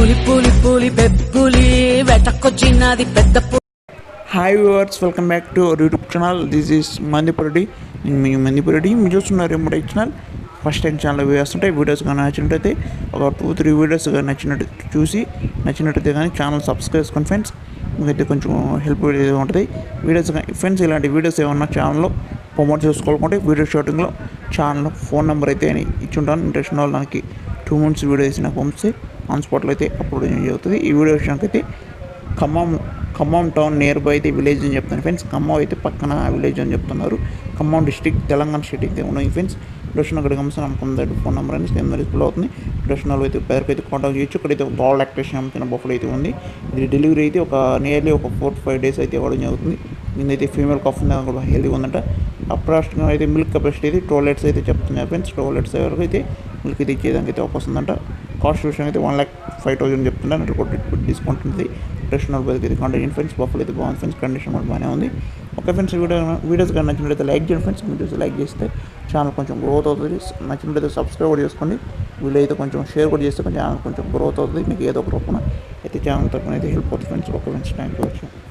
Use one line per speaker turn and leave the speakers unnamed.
పూలి పూలి పూలి బెబ్బులి వెటకొచ్చినది పెద్ద
hi viewers welcome back to our YouTube channel this is మందిపురడి నేను మీ మందిపురడి మీరు చూస్తున్నారు ఏమో ఛానల్ ఫస్ట్ టైం ఛానల్ వేస్తుంటే వీడియోస్ కానీ నచ్చినట్టయితే ఒక టూ త్రీ వీడియోస్ కానీ నచ్చినట్టు చూసి నచ్చినట్టయితే కానీ ఛానల్ సబ్స్క్రైబ్ చేసుకోండి ఫ్రెండ్స్ మీకైతే కొంచెం హెల్ప్ ఉంటుంది. వీడియోస్ కానీ ఫ్రెండ్స్ ఇలాంటి వీడియోస్ ఏమన్నా ఛానల్లో ప్రమోట్ చేసుకోవాలనుకుంటే వీడియో షూటింగ్లో ఛానల్ ఫోన్ నెంబర్ అయితే నేను ఇచ్చి ఉంటాను. ఇంట్రెస్ట్ ఉన్న వాళ్ళకి టూ మంత్స్ వీడియో వేసి నాకు పంపిస్తే ఆన్ స్పాట్లో అయితే అప్లోడ్ చేయడం జరుగుతుంది. ఈ వీడియో విషయానికి అయితే Khammam Khammam town near by అయితే విలేజ్ అని చెప్తాను ఫ్రెండ్స్ ఖమ్మం అయితే పక్కన విలేజ్ అని చెప్తున్నారు. ఖమ్మం డిస్టిక్ తెలంగాణ స్టేట్ అయితే ఉన్నాయి ఫ్రెండ్స్ డొషన్ అక్కడ గమనిస్తే నమ్మకం ఫోన్ నెంబర్ అనేది సేమ్ డిస్ప్లే అవుతుంది. డొషన్ అయితే పేరుకు అయితే కాంటాక్ట్ చేయొచ్చు. ఇక్కడైతే ఒక బాల్ యాక్టేషన్ అమ్ముతున్న బఫల్ అయితే ఉంది. ఇది డెలివరీ అయితే ఒక నియర్లీ ఒక ఫోర్ ఫైవ్ డేస్ అయితే ఇవ్వడం జరుగుతుంది. దీనిదైతే ఫీమేల్ కాఫ్ కూడా హెల్దీ ఉందంట. అప్రాస్ట్గా అయితే మిల్క్ కెపాసిటీ అయితే టోయిలెట్స్ అయితే చెప్తున్నారు ఫ్రెండ్స్. లెట్స్ వరకు అయితే మిల్క్ ఇది ఇచ్చేదానికి అయితే అవకాశం కాస్ట్ విషయం అయితే వన్ ల్యాక్ ఫైవ్ థౌసండ్ చెప్తున్నారు. అంటే డిస్కౌంట్ ఉంది. రెస్టారెంట్ బయటకి అయితే కాంటాక్ట్ ఫ్రెండ్స్. బఫల్ అయితే బాగుంది ఫ్రెండ్స్. కండిషన్ కూడా బాగానే ఉంది. ఓకే ఫ్రెండ్స్ వీడియో వీడియోస్ కానీ నచ్చినట్లయితే లైక్ చేయండి ఫ్రెండ్స్. వీడియోస్ లైక్ చేస్తే ఛానల్ కొంచెం గ్రోత్ అవుతుంది. నచ్చినట్లయితే సబ్స్క్రైబ్ కూడా చేసుకోండి. వీడియో అయితే కొంచెం షేర్ కూడా చేస్తే కొంచెం ఛానల్ కొంచెం గ్రోత్ అవుతుంది. మీకు ఏదో ఒక రూపంలో అయితే ఛానల్ తరపున అయితే హెల్ప్ అవుతుంది friends. Okay friends thank you